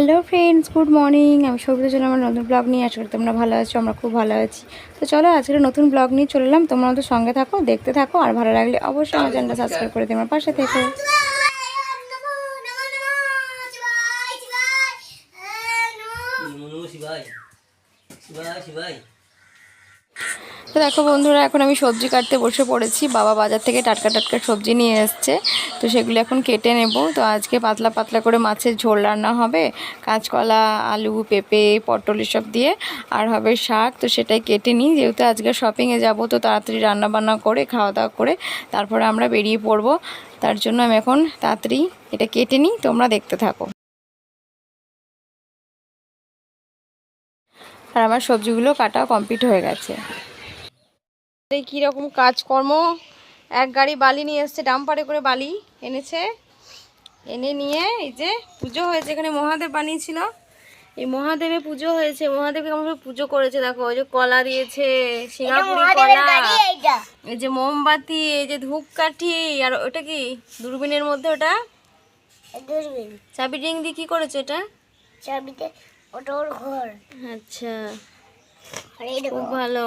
Hello friends good morning আমি সবিতা জন্য আমার নতুন ব্লগ নিয়ে। আসলে তোমরা ভালো আছো, আমরা খুব ভালো আছি। তো চলো, আজকে নতুন ব্লগ নিয়ে চলে এলাম। তোমরা আমাদের সঙ্গে থাকো, দেখতে থাকো, আর ভালো লাগলে অবশ্যই আমার চ্যানেলটা সাবস্ক্রাইব করে তোমার পাশে থেকে। শিবাই শিবাই তো দেখো বন্ধুরা, এখন আমি সবজি কাটতে বসে পড়েছি। বাবা বাজার থেকে টাটকা টাটকা সবজি নিয়ে এসছে। তো সেগুলো এখন কেটে নেব। তো আজকে পাতলা পাতলা করে মাছের ঝোল রান্না হবে। কাঁচকলা, আলু, পেঁপে, পটল এসব দিয়ে। আর হবে শাক, তো সেটাই কেটে নিই। যেহেতু আজকে শপিংয়ে যাব, তো তাড়াতাড়ি রান্না বান্না করে খাওয়া দাওয়া করে তারপরে আমরা বেরিয়ে পড়ব। তার জন্য আমি এখন তাড়াতাড়ি এটা কেটে নিই। তোমরা দেখতে থাকো। আর আমার সবজিগুলো কাটা কমপ্লিট হয়ে গেছে। এই কীরকম কাজকর্ম? এক গাড়ি বালি নিয়ে এসছে ডাম্পারে করে বালি এনেছে। এনে নিয়ে এই যে পুজো হয়েছে এখানে মহাদেব বানিয়েছিল। এই মহাদেবে পুজো হয়েছে মহাদেবকে কেমন পুজো করেছে দেখো ওই যে কলা দিয়েছে সিঙ্গাপুরি কলা এই যে মোমবাতি এই যে ধূপকাঠি আর ওটা কি? দূরবীনের মধ্যে ওটা? চাবি রিং দিয়ে কি করেছে এটা চাবিতে ওটা ওর ঘর। আচ্ছা। আর এই দেখো খুব ভালো।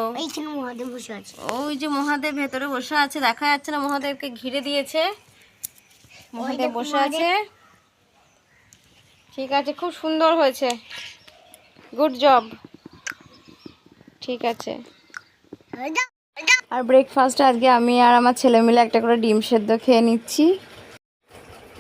মহাদেব বসে আছে। ওই যে মহাদেব ভেতরে বসে আছে দেখা যাচ্ছে না মহাদেবকে ঘিরে দিয়েছে। মহাদেব বসে আছে। ঠিক আছে খুব সুন্দর হয়েছে। গুড জব ঠিক আছে। আর ব্রেকফাস্টে আজকে আমি আর আমার ছেলে মিলে একটা করে ডিম সেদ্ধ খেয়ে নিচ্ছি।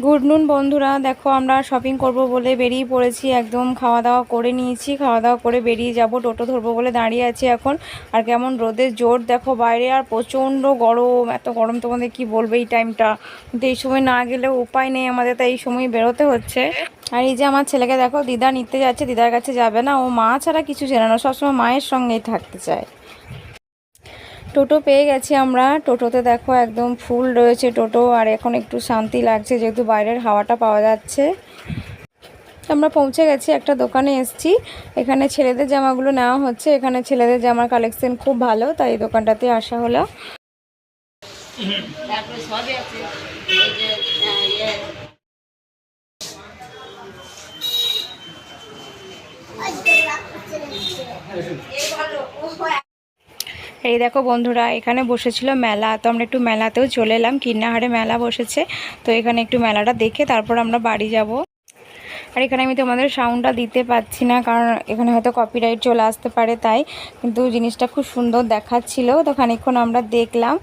গুড নুন বন্ধুরা, দেখো আমরা শপিং করব বলে বেরিয়ে পড়েছি, একদম খাওয়া দাওয়া করে নিয়েছি, খাওয়া দাওয়া করে বেরিয়ে যাব, টোটো ধরবো বলে দাঁড়িয়ে আছি এখন। আর কেমন রোদের জোর, দেখো বাইরে আর প্রচণ্ড গরম, এত গরম তোমাদের কি বলবে এই টাইমটা কিন্তু এই সময় না গেলেও উপায় নেই আমাদের, তাই এই সময় বেরোতে হচ্ছে। আর এই যে আমার ছেলেকে দেখো, দিদা নিতে যাচ্ছে, দিদার কাছে যাবে না, ও মা ছাড়া কিছু চেনে না সবসময় মায়ের সঙ্গেই থাকতে চায়। টোটো পেয়ে গেছি আমরা। টোটোতে দেখো একদম ফুল রয়েছে টোটো, আর এখন একটু শান্তি লাগছে যেহেতু বাইরের হাওয়াটা পাওয়া যাচ্ছে। আমরা পৌঁছে গেছি, একটা দোকানে এসছি। এখানে ছেলেদের জামাগুলো নেওয়া হচ্ছে। এখানে ছেলেদের জামার কালেকশন খুব ভালো, তাই দোকানটাতে আসা হলো। এই দেখো বন্ধুরা, এখানে বসেছিল মেলা। তো আমরা একটু মেলাতেও চলে এলাম। কিন্নাহারে মেলা বসেছে। তো এখানে একটু মেলাটা দেখে তারপর আমরা বাড়ি যাব। আর এখানে আমি তোমাদের সাউন্ডটা দিতে পাচ্ছি না, কারণ এখানে হয়তো কপিরাইট চলে আসতে পারে তাই, কিন্তু জিনিসটা খুব সুন্দর দেখাচ্ছিল। তো খানিকক্ষণ আমরা দেখলাম,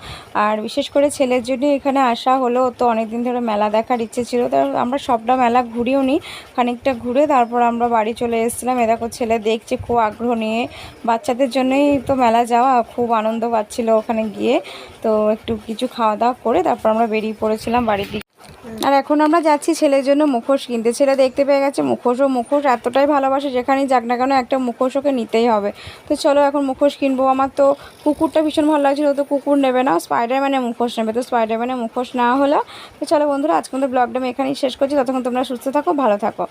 আর বিশেষ করে ছেলের জন্য এখানে আসা হলো, তো অনেকদিন ধরে মেলা দেখার ইচ্ছে ছিল, তো আমরা সবটা মেলা ঘুরিও নি, খানিকটা ঘুরে তারপর আমরা বাড়ি চলে এসেছিলাম। এ ছেলে দেখছে, খুব আগ্রহ নিয়ে, বাচ্চাদের জন্যই তো মেলা যাওয়া খুব আনন্দ পাচ্ছিল ওখানে গিয়ে। তো একটু কিছু খাওয়া দাওয়া করে তারপর আমরা বেরিয়ে পড়েছিলাম বাড়ির দিকে। আর এখন আমরা যাচ্ছি ছেলের জন্য মুখোশ কিনতে। ছেলে দেখতে পেয়ে গেছে মুখোশ, ও মুখোশ এতটাই ভালোবাসে যেখানেই যাক না কেন একটা মুখোশ ওকে নিতেই হবে। তো চলো এখন মুখোশ কিনবো। আমার তো কুকুরটা ভীষণ ভালো লাগছিল। তো কুকুর নেবে না স্পাইডার স্পাইডারম্যানের মুখোশ নেবে। তো স্পাইডার স্পাইডারম্যানের মুখোশ না হলো। তো চলো বন্ধুরা আজকে আমাদের ব্লগটা আমি এখানেই শেষ করছি। ততক্ষণ তোমরা সুস্থ থাকো, ভালো থাকো।